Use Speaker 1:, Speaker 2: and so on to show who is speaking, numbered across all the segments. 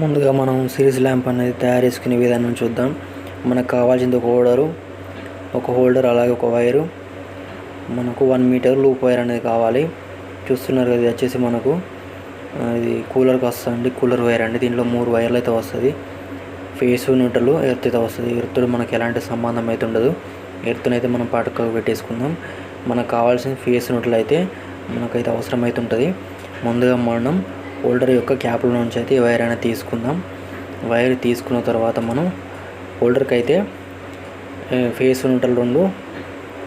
Speaker 1: ముందుగా మనం series lamp అనేది తయారు చేసుకునే విధానం చూద్దాం. మనకు కావాల్సింది ఒక హోల్డరు ఒక హోల్డర్ అలాగే ఒక వైరు. మనకు వన్ మీటర్ లూప్ వైర్ అనేది కావాలి. చూస్తున్నారు కదా ఇది వచ్చేసి మనకు ఇది కూలర్కి వస్తుంది కూలర్ వైర్ అండి. దీంట్లో మూడు వైర్లు అయితే వస్తుంది. ఫేస్ నూటలు ఎర్త్ అయితే వస్తుంది. ఎర్త్తో మనకు ఎలాంటి సంబంధం అయితే ఉండదు. ఎర్త్ని అయితే మనం పట్టుకు పెట్టేసుకుందాం. మనకు కావాల్సిన ఫేస్ నూటలు అయితే మనకైతే అవసరమైతుంటుంది. ముందుగా మనం హోల్డర్ యొక్క క్యాప్ల నుంచి అయితే ఈ వైర్ అనేది తీసుకుందాం. వైర్ తీసుకున్న తర్వాత మనం హోల్డర్కి అయితే ఫేస్ ఉంటారు రెండు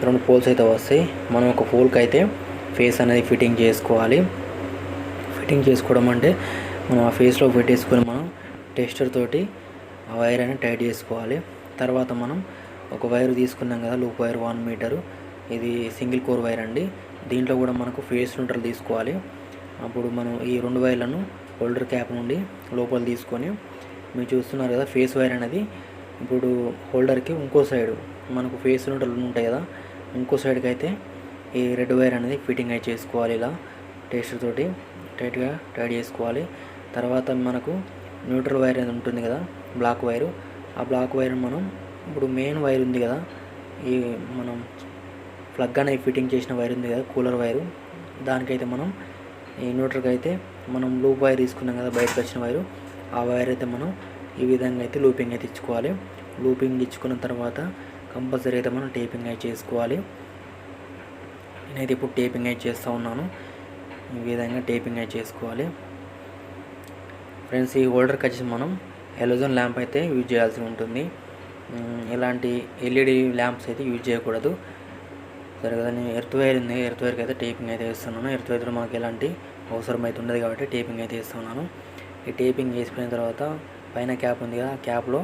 Speaker 1: రెండు పోల్స్ అయితే వస్తాయి. మనం ఒక పోల్కి అయితే ఫేస్ అనేది ఫిట్టింగ్ చేసుకోవాలి. ఫిట్టింగ్ చేసుకోవడం అంటే మనం ఆ ఫేస్లో పెట్టేసుకొని మనం టెస్టర్ తోటి ఆ వైర్ అనేది టైట్ చేసుకోవాలి. తర్వాత మనం ఒక వైర్ తీసుకున్నాం కదా లూప్ వైర్ వన్ మీటరు. ఇది సింగిల్ కోర్ వైర్ అండి. దీంట్లో కూడా మనకు ఫేస్ న్యూట్రల్ తీసుకోవాలి. అప్పుడు మనం ఈ రెండు వైర్లను హోల్డర్ క్యాప్ నుండి లోపల తీసుకొని మీరు చూస్తున్నారు కదా ఫేస్ వైర్ అనేది ఇప్పుడు హోల్డర్కి ఇంకో సైడ్ మనకు ఫేస్ న్యూట్రల్ ఉంటాయి కదా ఇంకో సైడ్కి అయితే ఈ రెడ్ వైర్ అనేది ఫిట్టింగ్ అయితే చేసుకోవాలి ఇలా టేస్టర్ తోటి టైట్గా టైట్ చేసుకోవాలి. తర్వాత మనకు న్యూట్రల్ వైర్ అనేది ఉంటుంది కదా బ్లాక్ వైరు ఆ బ్లాక్ వైర్ మనం ఇప్పుడు మెయిన్ వైర్ ఉంది కదా ఈ మనం ప్లగ్ అనేది ఫిట్టింగ్ చేసిన వైర్ ఉంది కదా కూలర్ వైరు దానికైతే మనం ఇన్వర్టర్కి అయితే మనం లూప్ వైర్ తీసుకున్నాం కదా బయటకు వచ్చిన వైరు ఆ వైర్ అయితే మనం ఈ విధంగా అయితే లూపింగ్ అయితే ఇచ్చుకోవాలి. లూపింగ్ ఇచ్చుకున్న తర్వాత కంపల్సరీ అయితే మనం టేపింగ్ అయితే చేసుకోవాలి. నేనైతే ఇప్పుడు టేపింగ్ అయితే చేస్తూ ఉన్నాను. ఈ విధంగా టేపింగ్ అయితే చేసుకోవాలి. ఫ్రెండ్స్ ఈ హోల్డర్కి వచ్చేసి మనం ఎలోజన్ ల్యాంప్ అయితే యూజ్ చేయాల్సి ఉంటుంది. ఇలాంటి ఎల్ఈడి ల్యాంప్స్ అయితే యూజ్ చేయకూడదు. సరే కదా నేను ఎర్త్ వైర్ ఉంది ఎర్త్ వైర్కి అయితే టేపింగ్ అయితే వేస్తున్నాను. ఎర్త్ వైర్ మనకి ఎలాంటి అవసరం అయితే ఉండదు కాబట్టి టేపింగ్ అయితే వేస్తున్నాను. ఈ టేపింగ్ వేసిపోయిన తర్వాత పైన క్యాప్ ఉంది కదా ఆ క్యాప్లో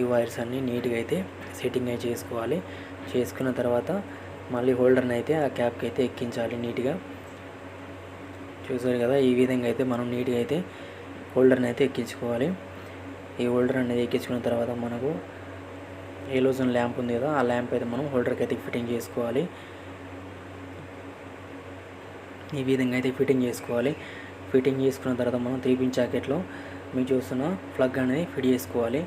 Speaker 1: ఈ వైర్స్ అన్నీ నీట్గా అయితే సెట్టింగ్ అయితే చేసుకోవాలి. చేసుకున్న తర్వాత మళ్ళీ హోల్డర్ని అయితే ఆ క్యాప్కి అయితే ఎక్కించాలి నీట్గా. చూసారు కదా ఈ విధంగా అయితే మనం నీట్గా అయితే హోల్డర్ని అయితే ఎక్కించుకోవాలి. ఈ హోల్డర్ అనేది ఎక్కించుకున్న తర్వాత మనకు ఏలోజన్ ల్యాంప్ ఉంది కదా ఆ ల్యాంప్ అయితే మనం హోల్డర్కి అయితే ఫిట్టింగ్ చేసుకోవాలి. ఈ విధంగా అయితే ఫిట్టింగ్ చేసుకోవాలి. ఫిట్టింగ్ చేసుకున్న తర్వాత మనం త్రీ పిన్ జాకెట్లో మీరు చూస్తున్న ప్లగ్ అనేది ఫిట్ చేసుకోవాలి.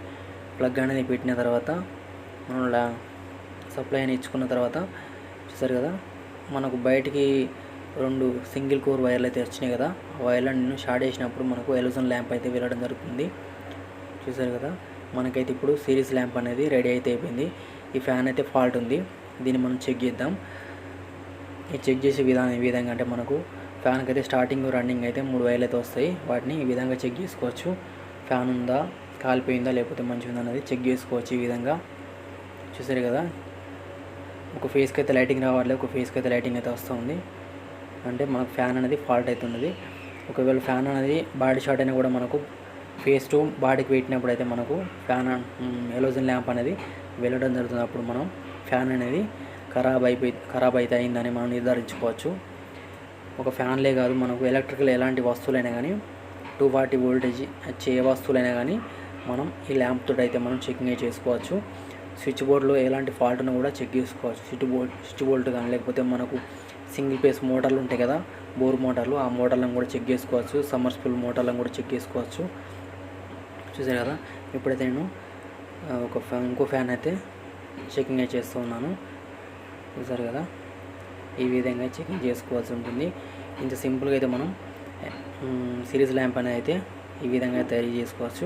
Speaker 1: ప్లగ్ అనేది పెట్టిన తర్వాత మనం సప్లై అని ఇచ్చుకున్న తర్వాత చూసారు కదా మనకు బయటికి రెండు సింగిల్ కోర్ వైర్లు అయితే వచ్చినాయి కదా ఆ వైర్లను నేను షార్ట్ చేసినప్పుడు మనకు ఎలుజన్ ల్యాంప్ అయితే వెళ్ళడం జరుగుతుంది. చూసారు కదా మనకైతే ఇప్పుడు సిరీస్ ల్యాంప్ అనేది రెడీ అయితే అయిపోయింది. ఈ ఫ్యాన్ అయితే ఫాల్ట్ ఉంది. దీన్ని మనం చెక్ చేద్దాం. ఈ చెక్ చేసే విధానం ఏ విధంగా అంటే మనకు ఫ్యాన్కి అయితే స్టార్టింగ్ రన్నింగ్ అయితే మూడు వైర్లు అయితే వస్తాయి. వాటిని ఈ విధంగా చెక్ చేసుకోవచ్చు. ఫ్యాన్ ఉందా కాలిపోయిందా లేకపోతే మంచిగా ఉందా అనేది చెక్ చేసుకోవచ్చు ఈ విధంగా. చూసారు కదా? ఒక ఫేస్కి అయితే లైటింగ్ రావాలి ఒక ఫేస్కి అయితే లైటింగ్ అయితే వస్తుంది అంటే మనకు ఫ్యాన్ అనేది ఫాల్ట్ అవుతున్నది. ఒకవేళ ఫ్యాన్ అనేది బాడీ షాట్ అయినా కూడా మనకు ఫేస్ టు బాడీకి పెట్టినప్పుడు అయితే మనకు ఫ్యాన్ ఎలోజన్ ల్యాంప్ అనేది వెళ్ళడం జరుగుతుంది. అప్పుడు మనం ఫ్యాన్ అనేది ఖరాబ్ అయిపోయి ఖరాబ్ అయితే అయిందని మనం నిర్ధారించుకోవచ్చు. ఒక ఫ్యాన్లే కాదు మనకు ఎలక్ట్రికల్ ఎలాంటి వస్తువులైనా కానీ టూ ఫార్టీ వోల్టేజ్ వచ్చే ఏ వస్తువులైనా కానీ మనం ఈ ల్యాంప్ తోటి అయితే మనం చెకింగ్ చేసుకోవచ్చు. స్విచ్ బోర్డులో ఎలాంటి ఫాల్ట్ ఉన్నా కూడా చెక్ చేసుకోవచ్చు. స్విచ్ బోర్డ్ స్విచ్ బోల్ట్ కానీ లేకపోతే మనకు సింగిల్ పేస్ మోటార్లు ఉంటాయి కదా బోర్ మోటార్లు ఆ మోటార్లను కూడా చెక్ చేసుకోవచ్చు. సమ్మర్స్ఫుల్ మోటార్లను కూడా చెక్ చేసుకోవచ్చు. చూసారు కదా? ఇప్పుడైతే నేను ఒక ఫ్యాన్ ఇంకో ఫ్యాన్ అయితే చెకింగ్ చేస్తూ ఉన్నాను. చూసారు కదా? ఈ విధంగా చెకింగ్ చేసుకోవాల్సి ఉంటుంది. ఇంత సింపుల్గా అయితే మనం సిరీస్ ల్యాంప్ అనేది అయితే ఈ విధంగా తయారు చేసుకోవచ్చు.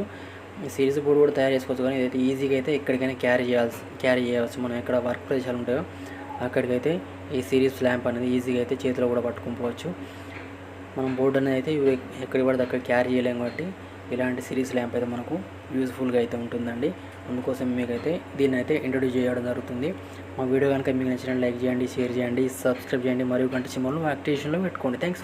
Speaker 1: ఈ సిరీస్ బోర్డు కూడా తయారు చేసుకోవచ్చు కానీ ఇదైతే ఈజీగా అయితే ఎక్కడికైనా క్యారీ చేయాల్సి క్యారీ చేయవచ్చు. మనం ఎక్కడ వర్క్ ప్రదేశాలు ఉంటాయో అక్కడికైతే ఈ సిరీస్ ల్యాంప్ అనేది ఈజీగా అయితే చేతిలో కూడా పట్టుకుని పోవచ్చు. మనం బోర్డు అనేది అయితే ఎక్కడికి పడితే అక్కడ క్యారీ చేయలేము కాబట్టి ఇలాంటి సిరీస్ ల్యాంప్ అయితే మనకు యూజ్ఫుల్గా అయితే ఉంటుందండి. అందుకోసం మీకైతే దీన్ని అయితే ఇంట్రొడ్యూస్ చేయడం జరుగుతుంది. మా వీడియో కనుక మీకు నచ్చిన లైక్ చేయండి షేర్ చేయండి సబ్స్క్రైబ్ చేయండి. మరియు గంట సింబల్ను యాక్టివేషన్లో పెట్టుకోండి. థ్యాంక్స్